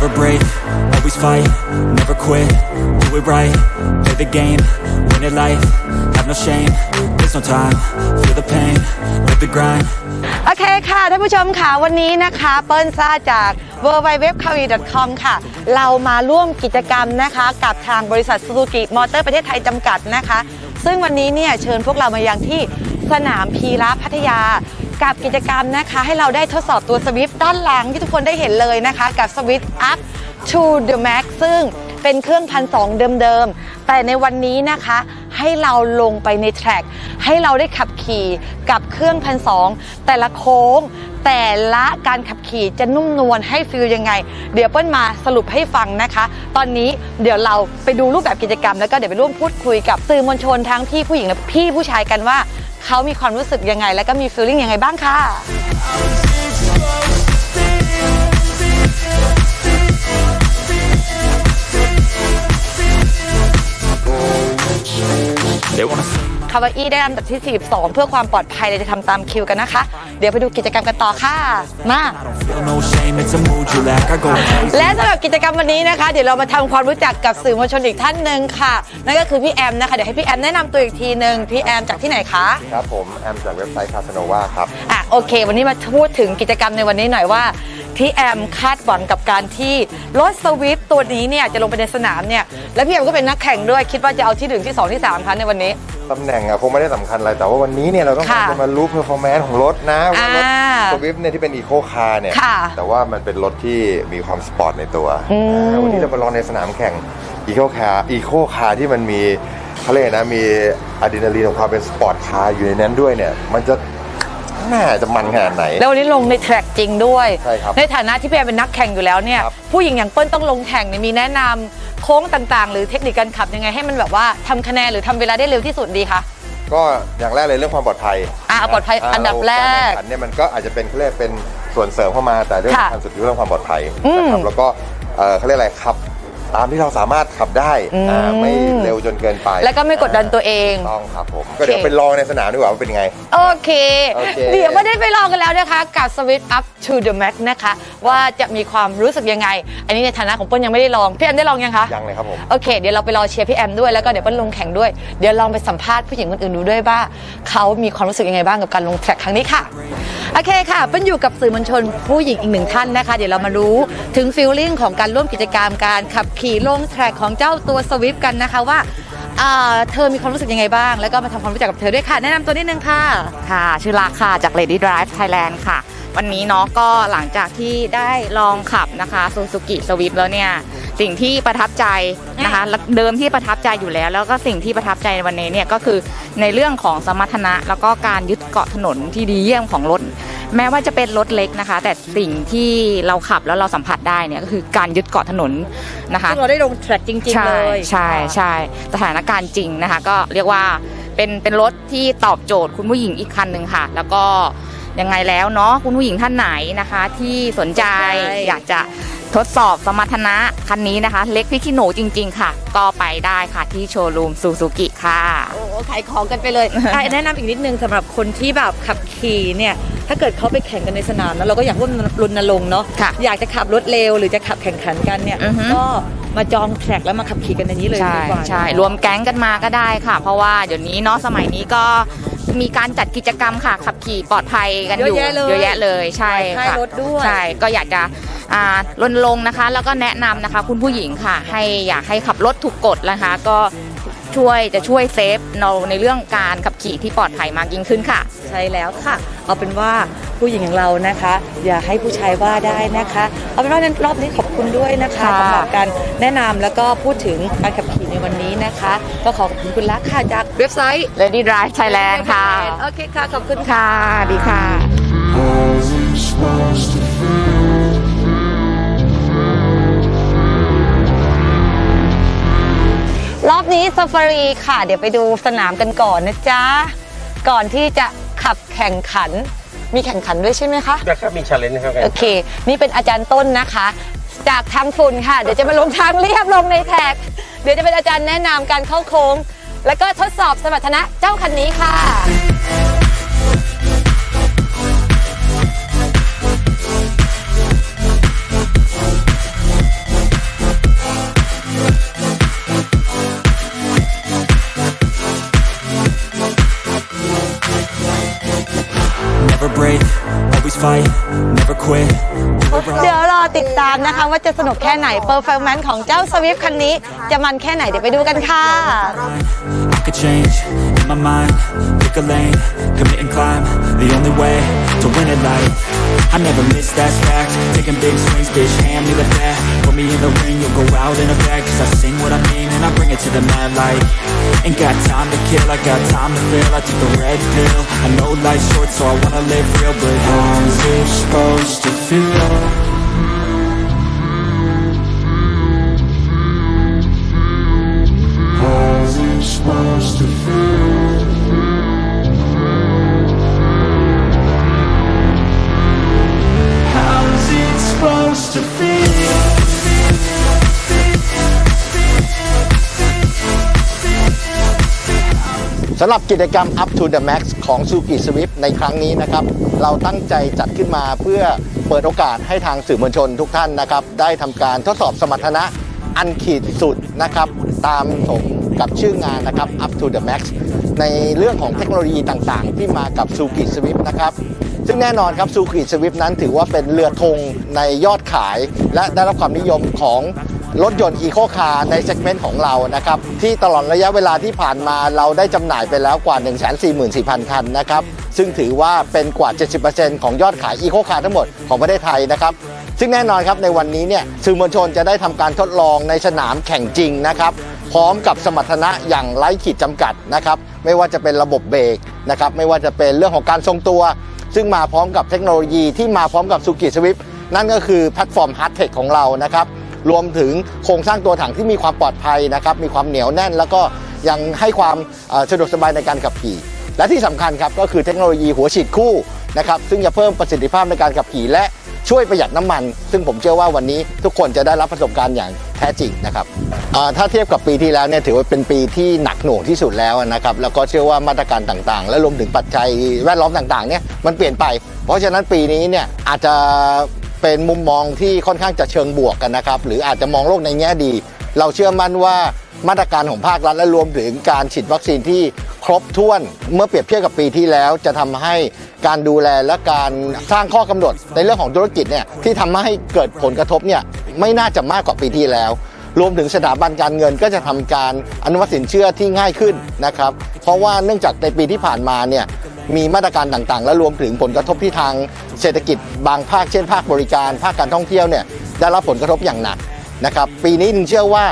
never break, always fight, never quit, do it right, play the game, win it life, have no shame, there's no time, feel the pain, live the grind, โอเคค่ะ ท่านผู้ชมค่ะ วันนี้นะคะ เปิ้ลซ่าจาก w w w k a w i c o m ค่ะ เรามาร่วมกิจกรรมนะคะ กับทางบริษัทซูซูกิมอเตอร์ประเทศไทยจำกัดนะคะ ซึ่งวันนี้เนี่ยเชิญพวกเรามายังที่สนามพีระพัทยา กับกิจกรรมนะคะ ให้เราได้ทดสอบตัวสวิฟด้านหลังที่ทุกคนได้เห็นเลยนะคะ กับสวิฟ up to the max ซึ่งเป็นเครื่องพันสองเดิมๆ แต่ในวันนี้นะคะให้เราลงไปในแทร็กให้เราได้ขับขี่กับเครื่องพันสองแต่ละโค้ง แต่ละการขับขี่จะนุ่มนวลให้ฟิลยังไง เดี๋ยวเปิ้ลมาสรุปให้ฟังนะคะ ตอนนี้เดี๋ยวเราไปดูรูปแบบกิจกรรม แล้วก็เดี๋ยวไปร่วมพูดคุยกับสื่อมวลชนทั้งพี่ผู้หญิงและพี่ผู้ชายกันว่า เขามีความรู้สึกยังไง และก็มีฟีลลิ่งยังไงบ้างค่ะาวาอี้ได้ลำดับที่ 42 เพื่อความปลอดภัยเราจะทำตามคิวกันนะคะ เดี๋ยวไปดูกิจกรรมกันต่อค่ะ มา feel no shame, it's a mood you lack, I go crazy และสำหรับกิจกรรมวันนี้นะคะ เดี๋ยวเรามาทำความรู้จักกับสื่อมวลชนอีกท่านหนึ่งค่ะ นั่นก็คือพี่แอมนะคะ เดี๋ยวให้พี่แอมแนะนำตัวอีกทีหนึ่งพี่แอมจากที่ไหนคะ ครับผม แอมจากเว็บไซต์คาสโนวาครับ อะโอเค วันนี้มาพูดถึงกิจกรรมในวันนี้หน่อยว่า พี่แอมคาดหวังกับการที่รถสวิฟต์ตัวนี้เนี่ยจะลงไปในสนามเนี่ยแล้วพี่แอมก็เป็นนักแข่งด้วยคิดว่าจะเอาที่หนึ่งที่สองที่สามคะในวันนี้ ตำแหน่งอะคงไม่ได้สำคัญอะไร แต่ว่าวันนี้เนี่ยเราต้องการค่ะจะมารู้เพอร์ฟอร์แมนซ์ของรถนะว่ารถอ่าสวิฟเนี่ยที่เป็นอีโคคาร์เนี่ย ค่ะแต่ว่ามันเป็นรถที่มีความสปอร์ตในตัวอืม อ่าวันนี้เรามาลองในสนามแข่งอีโคคาร์อีโคคาร์ที่มันมีเขาเรียกนะมีอะดรีนาลีนของความเป็นสปอร์ตคาร์อยู่ในนั้นด้วยเนี่ยมันจะ น่าจะมันขนาดไหน แล้ววันนี้ลงในแทร็กจริงด้วย ใช่ครับในฐานะที่พี่แอมเป็นนักแข่งอยู่แล้วเนี่ย ครับ ผู้หญิงอย่างเปิ้ลต้องลงแข่งเนี่ยมีแนะนำโค้งต่างๆ หรือเทคนิคการขับยังไงให้มันแบบว่าทำคะแนนหรือทำเวลาได้เร็วที่สุดดีคะ ก็อย่างแรกเลยเรื่องความปลอดภัยอ่าปลอดภัยอันดับแรกาารแข่งขันเนี่ยมันก็อาจจะเป็นเขาเรียกเป็นส่วนเสริมเข้ามาแต่เรื่องค่ะสำคัญสุดคือเรื่องความปลอดภัยอืมนะครับแล้วก็เอ่อเขาเรียกอะไรขับ ตามที่เราสามารถขับได้อืมอ่าไม่เร็วจนเกินไปแล้วก็ไม่กดดันตัวเอง ต้องครับผม ก็เดี๋ยวไปลองในสนามดีกว่าว่าเป็นยังไง โอเค โอเค เดี๋ยวไม่ได้ไปลองกันแล้วนะคะ กับ Switch Up to the Max นะคะ ว่าจะมีความรู้สึกยังไง อันนี้ในฐานะของเปิ้ลยังไม่ได้ลอง พี่แอมได้ลองยังคะ ยังเลยครับผม โอเค เดี๋ยวเราไปรอเชียร์พี่แอมด้วยแล้วก็เดี๋ยวเปิ้ลลงแข่งด้วย เดี๋ยวลองไปสัมภาษณ์ผู้หญิงคนอื่นดูด้วยว่าเขามีความรู้สึกยังไงบ้างกับการลงแทร็กครั้งนี้ค่ะ โอเคค่ะ เปิ้ลอยู่กับสื่อมวลชนผู้หญิงอีกหนึ่งท่านนะคะ เดี๋ยวเรามารู้ถึงฟีลลิ่งของการร่วมกิจกรรมการขับขี่ลงแทร็กของเจ้าตัวสวิฟกันนะคะว่าเธอมีความรู้สึกยังไงบ้าง แล้วก็มาทำความรู้จักกับเธอด้วยค่ะ แนะนำตัวนิดนึงค่ะ ค่ะ ชื่อลาค่ะ จาก Lady Drive Thailand ค่ะ วันนี้เนาะก็หลังจากที่ได้ลองขับนะคะ Suzuki Swift แล้วเนี่ย สิ่งที่ประทับใจนะคะและเดิมที่ประทับใจอยู่แล้ว แล้วก็สิ่งที่ประทับใจในวันนี้เนี่ยก็คือในเรื่องของสมรรถนะ แล้วก็การยึดเกาะถนนที่ดีเยี่ยมของรถ แม้ว่าจะเป็นรถเล็กนะคะ แต่สิ่งที่เราขับแล้วเราสัมผัสได้เนี่ยก็คือการยึดเกาะถนนนะคะซึ่งเราได้ลงแทร็กจริงๆใช่เลยใช่ใช่สถานการณ์จริงนะคะ ก็เรียกว่าเป็นเป็นรถที่ตอบโจทย์คุณผู้หญิงอีกคันหนึ่งค่ะ แล้วก็ยังไงแล้วเนาะคุณผู้หญิงท่านไหนนะคะ ที่สนใจสนใจอยากจะ ทดสอบสมรรถนะคันนี้นะคะ เล็กพี่ขี้หนูจริง ๆ ค่ะ ก็ไปได้ค่ะที่โชว์รูมซูซูกิค่ะโอ้ขายของกันไปเลยอะแนะนำอีกนิดนึงสำหรับคนที่แบบขับขี่เนี่ย ถ้าเกิดเขาไปแข่งกันในสนามแล้วเราก็อยากร่วมรณรงค์เนาะค่ะอยากจะขับรถเร็วหรือจะขับแข่งขันกันเนี่ย อือฮึ ก็มาจองแทร็กแล้วมาขับขี่กันในนี้เลยใช่ดีกว่าใช่รวมแก๊งกันมาก็ได้ค่ะ เพราะว่าเดี๋ยวนี้เนาะสมัยนี้ก็มีการจัดกิจกรรมค่ะ ขับขี่ปลอดภัยกันอยู่เยอะแยะเลยเยอะแยะเลยใช่ค่ายค่ะรถด้วย ใช่ก็อยากจะอ่า รณรงค์นะคะ แล้วก็แนะนำนะคะ คุณผู้หญิงค่ะ ให้อยากให้ขับรถถูกกฎนะคะ ก็ช่วยจะช่วยเซฟเราในเรื่องการขับขี่ที่ปลอดภัยมากยิ่งขึ้นค่ะ ใช่แล้วค่ะ เอาเป็นว่าผู้หญิงอย่างเรานะคะ อย่าให้ผู้ชายว่าได้นะคะ เอาเป็นว่าในรอบนี้ขอบคุณด้วยนะคะค่ะสำหรับการแนะนำแล้วก็พูดถึงการขับขี่ในวันนี้นะคะ ก็ขอขอบคุณคุณลักษณ์ค่ะจากเว็บไซต์ Lady Drive Thailand ค่ะ โอเคค่ะ ขอบคุณค่ะค่ะดีค่ะ รอบนี้ซ a ฟารีค่ะ เดี๋ยวไปดูสนามกันก่อนนะจ๊ะ ก่อนที่จะขับแข่งขัน มีแข่งขันด้วยใช่ไหมคะนะครับมีชาเลนจ์นะครับโอเค นี่เป็นอาจารย์ต้นนะคะ จากทางฝุ่นค่ะ เดี๋ยวจะมาลงทางเรียบลงในแท็ก เดี๋ยวจะเป็นอาจารย์แนะนำการเข้าโค้ง แล้วก็ทดสอบสมรรถนะเจ้าคันนี้ค่ะ ตามนะคะ ว่าจะสนุกแค่ไหนเปอร์ฟอร์แมนซ์ของเจ้าสวิฟคันนี้ จะมันแค่ไหนเดี๋ยวไปดูกันค่ะ could change in my mind, pick a lane, commit and climb. The only way to win at life. I never miss that fact. Taking big swings, bitch, hand me the bat. Put me in the ring, you'll go out in a bag. Cause I sing what I mean and I bring it to the mad light. Ain't got time to kill, I got time to feel. I took the red pill. I know life's short, so I wanna live real, but how's it supposed to feel? สำหรับกิจกรรม Up to the Max ของ Suzuki Swift ในครั้งนี้นะครับ เราตั้งใจจัดขึ้นมาเพื่อเปิดโอกาสให้ทางสื่อมวลชนทุกท่านนะครับ ได้ทำการทดสอบสมรรถนะอันขีดสุดนะครับ ตามสมกับชื่องานนะครับ Up to the Max ในเรื่องของเทคโนโลยีต่างๆ ที่มากับ Suzuki Swift นะครับ ซึ่งแน่นอนครับ Suzuki Swift นั้นถือว่าเป็นเรือธงในยอดขาย และได้รับความนิยมของ รถยนต์อีโคคาร์ในเซกเมนต์ของเรานะครับที่ตลอดระยะเวลาที่ผ่านมาเราได้จำหน่ายไปแล้วกว่า 144,000 คันนะครับซึ่งถือว่าเป็นกว่า 70%ของยอดขายอีโคคาร์ทั้งหมดของประเทศไทยนะครับซึ่งแน่นอนครับในวันนี้เนี่ยสื่อมวลชนจะได้ทำการทดลองในสนามแข่งจริงนะครับพร้อมกับสมรรถนะอย่างไร้ขีดจำกัดนะครับไม่ว่าจะเป็นระบบเบรกนะครับไม่ว่าจะเป็นเรื่องของการทรงตัว ซึ่งมาพร้อมกับเทคโนโลยีที่มาพร้อมกับซูกิสวิฟนั่นก็คือแพลตฟอร์มฮาร์ดเทคของเรานะครับ รวมถึงโครงสร้างตัวถังที่มีความปลอดภัยนะครับมีความเหนียวแน่น แล้วก็ยังให้ความสะดวกสบายในการขับขี่ และที่สำคัญครับก็คือเทคโนโลยีหัวฉีดคู่นะครับซึ่งจะเพิ่มประสิทธิภาพในการขับขี่และช่วยประหยัดน้ำมัน ซึ่งผมเชื่อว่าวันนี้ทุกคนจะได้รับประสบการณ์อย่างแท้จริงนะครับถ้าเทียบกับปีที่แล้วเนี่ยถือว่าเป็นปีที่หนักหน่วงที่สุดแล้วนะครับแล้วก็เชื่อว่ามาตรการต่างๆ และรวมถึงปัจจัยแวดล้อมต่างๆเนี่ยมันเปลี่ยนไป เพราะฉะนั้นปีนี้เนี่ยอาจจะ เป็นมุมมองที่ค่อนข้างจะเชิงบวกกันนะครับ หรืออาจจะมองโลกในแง่ดี เราเชื่อมั่นว่ามาตรการของภาครัฐและรวมถึงการฉีดวัคซีนที่ครบถ้วนเมื่อเปรียบเทียบกับปีที่แล้ว จะทำให้การดูแลและการสร้างข้อกำหนดในเรื่องของธุรกิจเนี่ยที่ทำให้เกิดผลกระทบเนี่ยไม่น่าจะมากกว่าปีที่แล้ว รวมถึงสถาบันการเงินก็จะทำการอนุมัติสินเชื่อที่ง่ายขึ้นนะครับ เพราะว่าเนื่องจากในปีที่ผ่านมาเนี่ย มีมาตรการต่างๆ และรวมถึงผลกระทบที่ทางเศรษฐกิจบางภาคเช่นภาคบริการ ภาคการท่องเที่ยวเนี่ยได้รับผลกระทบอย่างหนักนะครับปีนี้เชื่อว่า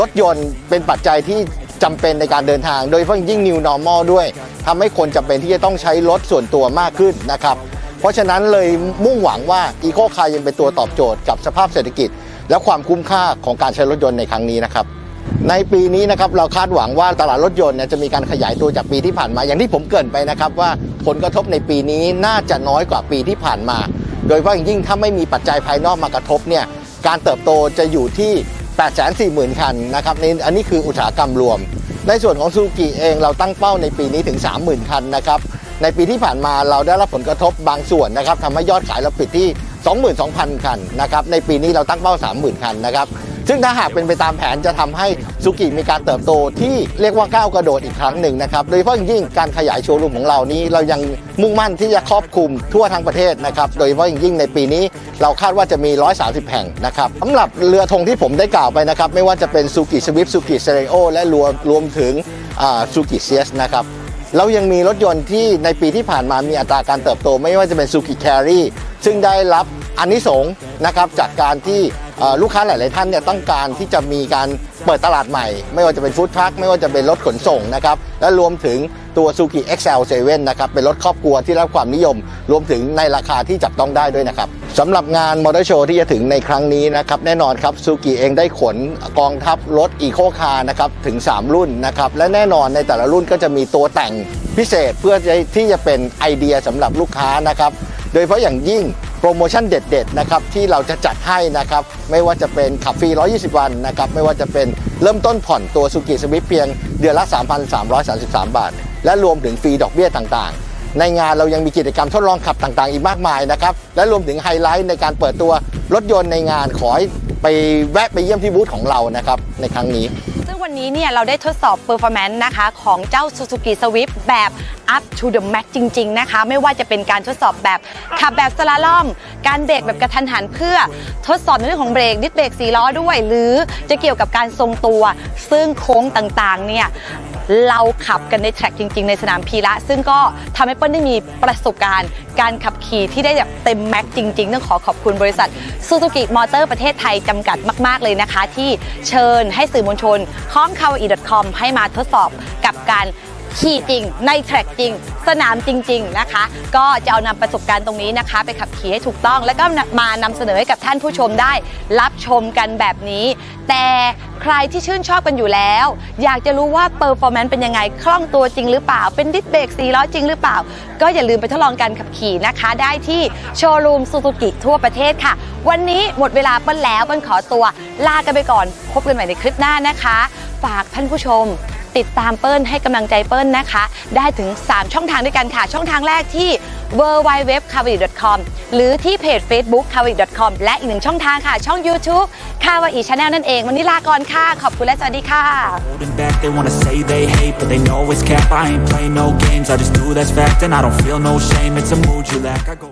รถยนต์เป็นปัจจัยที่จำเป็นในการเดินทาง โดยเฉพาะยิ่ง New Normal ด้วยทำให้คนจำเป็นที่จะต้องใช้รถส่วนตัวมากขึ้นนะครับเพราะฉะนั้นเลยมุ่งหวังว่าอีโคคายังเป็นตัวตอบโจทย์กับสภาพเศรษฐกิจ และความคุ้มค่าของการใช้รถยนต์ในครั้งนี้นะครับ ในปีนี้นะครับเราคาดหวังว่าตลาดรถยนต์เนี่ยจะมีการขยายตัวจากปีที่ผ่านมา อย่างที่ผมเกริ่นไปนะครับว่าผลกระทบในปีนี้น่าจะน้อยกว่าปีที่ผ่านมา โดยเฉพาะอย่างยิ่งถ้าไม่มีปัจจัยภายนอกมากระทบเนี่ยการเติบโตจะอยู่ที่840,000 คันนะครับในอันนี้คืออุตสาหกรรมรวม ในส่วนของซูกิเองเราตั้งเป้าในปีนี้ถึง 30,000 คันนะครับในปีที่ผ่านมาเราได้รับผลกระทบบางส่วนนะครับทำให้ยอดขายเราปิดที่ 22,000 คันนะครับในปีนี้เราตั้งเป้า 30,000 คันนะครับ ซึ่งถ้าหากเป็นไปตามแผนจะทำให้ซูกิมีการเติบโตที่เรียกว่าก้าวกระโดดอีกครั้งหนึ่งนะครับโดยเฉพาะอย่างยิ่งการขยายโชว์รูมของเรานี้ เรายังมุ่งมั่นที่จะครอบคลุมทั่วทั้งประเทศนะครับโดยเฉพาะอย่างยิ่งในปีนี้เราคาดว่าจะมี 130 แห่งนะครับสำหรับเรือธงที่ผมได้กล่าวไปนะครับไม่ว่าจะเป็นซูกิสวิฟซูกิเซเรโอและรวมรวมถึงซูกิเซียสนะครับเรายังมีรถยนต์ที่ในปีที่ผ่านมามีอัตราการเติบโต ไม่ว่าจะเป็น Suzuki Carry ซึ่งได้รับอันนิสงนะครับจากการที่ ลูกค้าหลาย ๆ ท่านเนี่ยต้องการที่จะมีการเปิดตลาดใหม่ ไม่ว่าจะเป็นฟู้ดทรัคไม่ว่าจะเป็นรถขนส่งนะครับและรวมถึงตัว Suzuki XL7 นะครับเป็นรถครอบครัวที่รับความนิยม รวมถึงในราคาที่จับต้องได้ด้วยนะครับสำหรับงานมอเตอร์โชว์ที่จะถึงในครั้งนี้นะครับแน่นอนครับซูกิเองได้ขนกองทัพรถอีโคคาร์นะครับถึง 3 รุ่นนะครับและแน่นอนในแต่ละรุ่นก็จะมีตัวแต่งพิเศษเพื่อที่จะเป็นไอเดียสำหรับลูกค้านะครับโดยเฉพาะอย่างยิ่ง โปรโมชั่นเด็ดๆนะครับที่เราจะจัดให้นะครับไม่ว่าจะเป็นขับฟรี 120 วันนะครับไม่ว่าจะเป็นเริ่มต้นผ่อนตัวซูกิสวิฟเพียงเดือนละ 3,333 บาท และรวมถึงฟรีดอกเบี้ยต่างๆ ในงานเรายังมีกิจกรรมทดลองขับต่างๆ อีกมากมายนะครับและรวมถึงไฮไลท์ในการเปิดตัวรถยนต์ในงานขอให้ไปแวะไปเยี่ยมที่บูธของเรานะครับในครั้งนี้ วันนี้เนี่ยเราได้ทดสอบ performance นะคะของเจ้า Suzuki Swift แบบ up to the max จริง ๆ นะคะ ไม่ว่าจะเป็นการทดสอบแบบขับแบบสลาล่อม การเบรกแบบกระทันหันเพื่อทดสอบในเรื่องของเบรกดิสเบรกสีล้อด้วย หรือจะเกี่ยวกับการทรงตัวซึ่งโค้งต่างๆเนี่ย เราขับกันในแทร็กจริง ๆ ในสนามพีระ ซึ่งก็ทำให้เปิ้ลได้มีประสบการณ์ การขับขี่ที่ได้แบบเต็มแม็กซ์จริง ๆ ต้องขอขอบคุณบริษัท Suzuki Motor ประเทศไทยจำกัดมาก ๆ เลยนะคะ ที่เชิญให้สื่อมวลชนข้อง k a w a i c o m ให้มาทดสอบกับการขี่จริง ในแทร็กจริง สนามจริง ๆ นะคะ ก็จะเอานำประสบการณ์ตรงนี้นะคะ ไปขับขี่ให้ถูกต้อง แล้วก็มานำเสนอให้กับท่านผู้ชมได้รับชมกันแบบนี้ แต่ ใครที่ชื่นชอบกันอยู่แล้ว อยากจะรู้ว่าเปอร์ฟอร์แมนซ์เป็นยังไง คล่องตัวจริงหรือเปล่า เป็นดิสเบรกสีล้อจริงหรือเปล่า ก็อย่าลืมไปทดลองการขับขี่นะคะ ได้ที่โชว์รูมซูซูกิทั่วประเทศค่ะ วันนี้หมดเวลาเปิ้ลแล้วเปิ้ลขอตัว ลากันไปก่อน พบกันใหม่ในคลิปหน้านะคะ ฝากท่านผู้ชมติดตามเปิ้ลให้กำลังใจเปิ้ลนะคะ ได้ถึง3ช่องทางด้วยกันค่ะ ช่องทางแรกที่ w w w c a w a i c o m หรือที่เพจ Facebook c a w a i c o m และอีกหนึ่งช่องทางค่ะ ช่อง YouTube k a w a i Channel นั่นเอง วันนี้ลาก่อนค่ะ ขอบคุณและสวัสดีค่ะ Holding back, they wanna say they hate, but they know it's cap. I ain't play no games, I just do that's fact, and I don't feel no shame. It's a mood you lack. I go.